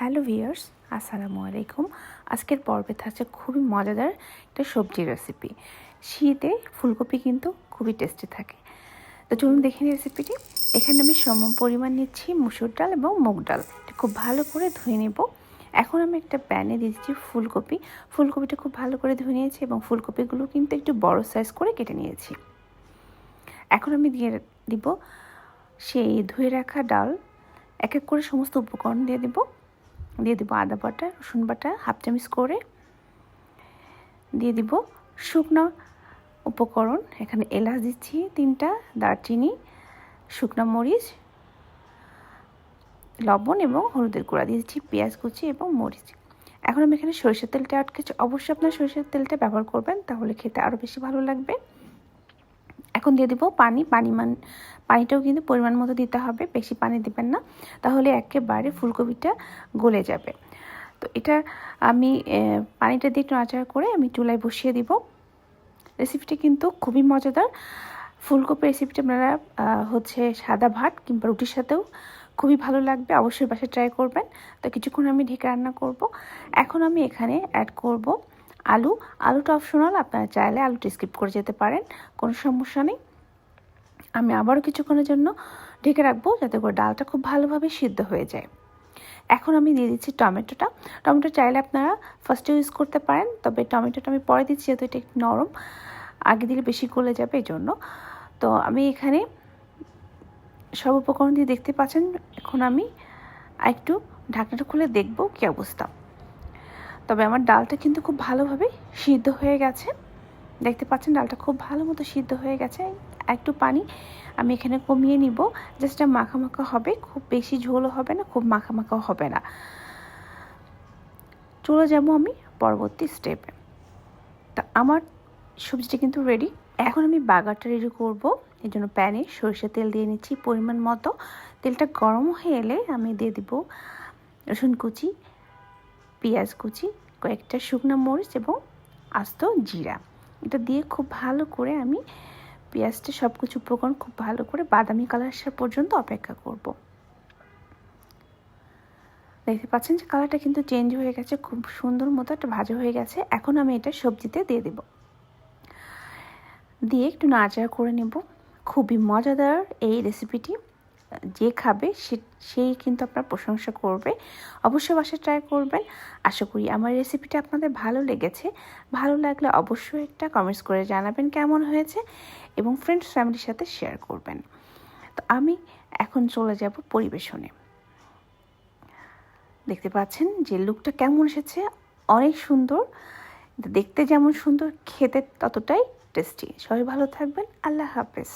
Hello viewers আসসালামু আলাইকুম। আজকের পর্বে থাকছে খুবই মজাদার একটা সবজি রেসিপি শীতে ফুলকপি কিন্তু খুবই টেস্টি থাকে। তো চলুন দেখে নিই রেসিপিটি এখানে আমি সম পরিমাণ নিচ্ছি মুসুর ডাল এবং মুগ ডাল। খুব ভালো করে ধুয়ে নেব। এখন আমি একটা প্যানে দিচ্ছি ফুলকপি। ফুলকপিটা খুব ভালো করে ধুয়ে নিয়েছি এবং ফুলকপিগুলো কিন্তু একটু বড় সাইজ করে কেটে নিয়েছি। এখন আমি দিয়ে দিব সেই ধুয়ে রাখা ডাল। এক এক করে সমস্ত উপকরণ দিয়ে দিব। দিয়ে দিব আদা বাটা, রসুন বাটা, হাফ চামচ করে। দিয়ে দিব শুকনো উপকরণ, এখানে এলাচ দিচ্ছি তিনটা, দারচিনি, শুকনো মরিচ, লবণ এবং হলুদের গুঁড়া দিয়েছি পেঁয়াজ কুচি এবং মরিচ। এখন আমি এখানে সরিষার তেলটা আটকেছি। অবশ্যই আপনার সরিষার তেলটা ব্যবহার করবেন, তাহলে খেতে আরও বেশি ভালো লাগবে। এখন দিয়ে দেবো পানি। পানি মান, পানিটাও কিন্তু পরিমাণ মতো দিতে হবে, বেশি পানি দিবেন না। তাহলে একেবারে ফুলকপিটা গলে যাবে। তো এটা আমি পানিটা দিয়ে নাচাড়া করে আমি চুলায় বসিয়ে দিব। রেসিপিটি কিন্তু খুবই মজাদার। ফুলকপি রেসিপিটা আপনারা হচ্ছে সাদা ভাত কিংবা রুটির সাথেও খুবই ভালো লাগবে। অবশ্যই বাসায় ট্রাই করবেন। তো কিছুক্ষণ আমি ঢেকে রান্না করব। এখন আমি এখানে অ্যাড করব আলু, আলুটা অপশনাল আপনারা চাইলে আলুটা স্কিপ করে যেতে পারেন, কোনো সমস্যা নেই। আমি আবারও কিছুক্ষণের জন্য ঢেকে রাখব যাতে করে ডালটা খুব ভালোভাবে সিদ্ধ হয়ে যায়। এখন আমি দিয়ে দিচ্ছি টমেটোটা। টমেটো চাইলে আপনারা ফার্স্টে ইউজ করতে পারেন, তবে টমেটোটা আমি পরে দিচ্ছি যেহেতু এটা একটু নরম, আগে দিলে বেশি গলে যাবে এই জন্য তো আমি এখানে সব উপকরণ দিয়ে দেখতে পাচ্ছেন, এখন আমি একটু ঢাকনাটা খুলে দেখব কী অবস্থা। তবে আমার ডালটা কিন্তু খুব ভালোভাবে সিদ্ধ হয়ে গেছে। দেখতে পাচ্ছেন ডালটা খুব ভালো মতো সিদ্ধ হয়ে গেছে। একটু পানি আমি এখানে কমিয়ে নিব। জাস্ট মাখা মাখা হবে, খুব বেশি ঝোলও হবে না, খুব মাখা মাখাও হবে না। চলে যাব আমি পরবর্তী স্টেপে তা আমার সবজিটা কিন্তু রেডি এখন আমি বাগারটা রেডি করব। এই জন্য প্যানে সরিষা তেল দিয়ে নিচ্ছি পরিমাণ মতো। তেলটা গরম হয়ে এলে আমি দিয়ে দিব রসুন কুচি পেঁয়াজ কুচি, কয়েকটা শুকনো মরিচ এবং আস্ত জিরা। এটা দিয়ে খুব ভালো করে আমি পেঁয়াজটা সব কিছু উপকরণ খুব ভালো করে বাদামি কালার আসা পর্যন্ত অপেক্ষা করব। দেখতে পাচ্ছেন যে কালারটা কিন্তু চেঞ্জ হয়ে গেছে, খুব সুন্দর মতো একটা ভাজা হয়ে গেছে। এখন আমি এটা সবজিতে দিয়ে দেব। দিয়ে একটু নাড়াচাড়া করে নেব। খুবই মজাদার এই রেসিপিটি যে খাবে, সে, সেই কিন্তু আপনার প্রশংসা করবে। অবশ্যই বাসায় ট্রাই করবেন। আশা করি আমার রেসিপিটা আপনাদের ভালো লেগেছে। ভালো লাগলে অবশ্যই একটা কমেন্টস করে জানাবেন কেমন হয়েছে এবং ফ্রেন্ডস ফ্যামিলির সাথে শেয়ার করবেন। তো আমি এখন চলে যাব পরিবেশনে। দেখতে পাচ্ছেন যে লুকটা কেমন এসেছে? অনেক সুন্দর। দেখতে যেমন সুন্দর, খেতে ততটাই টেস্টি সবাই ভালো থাকবেন। আল্লাহ হাফেজ।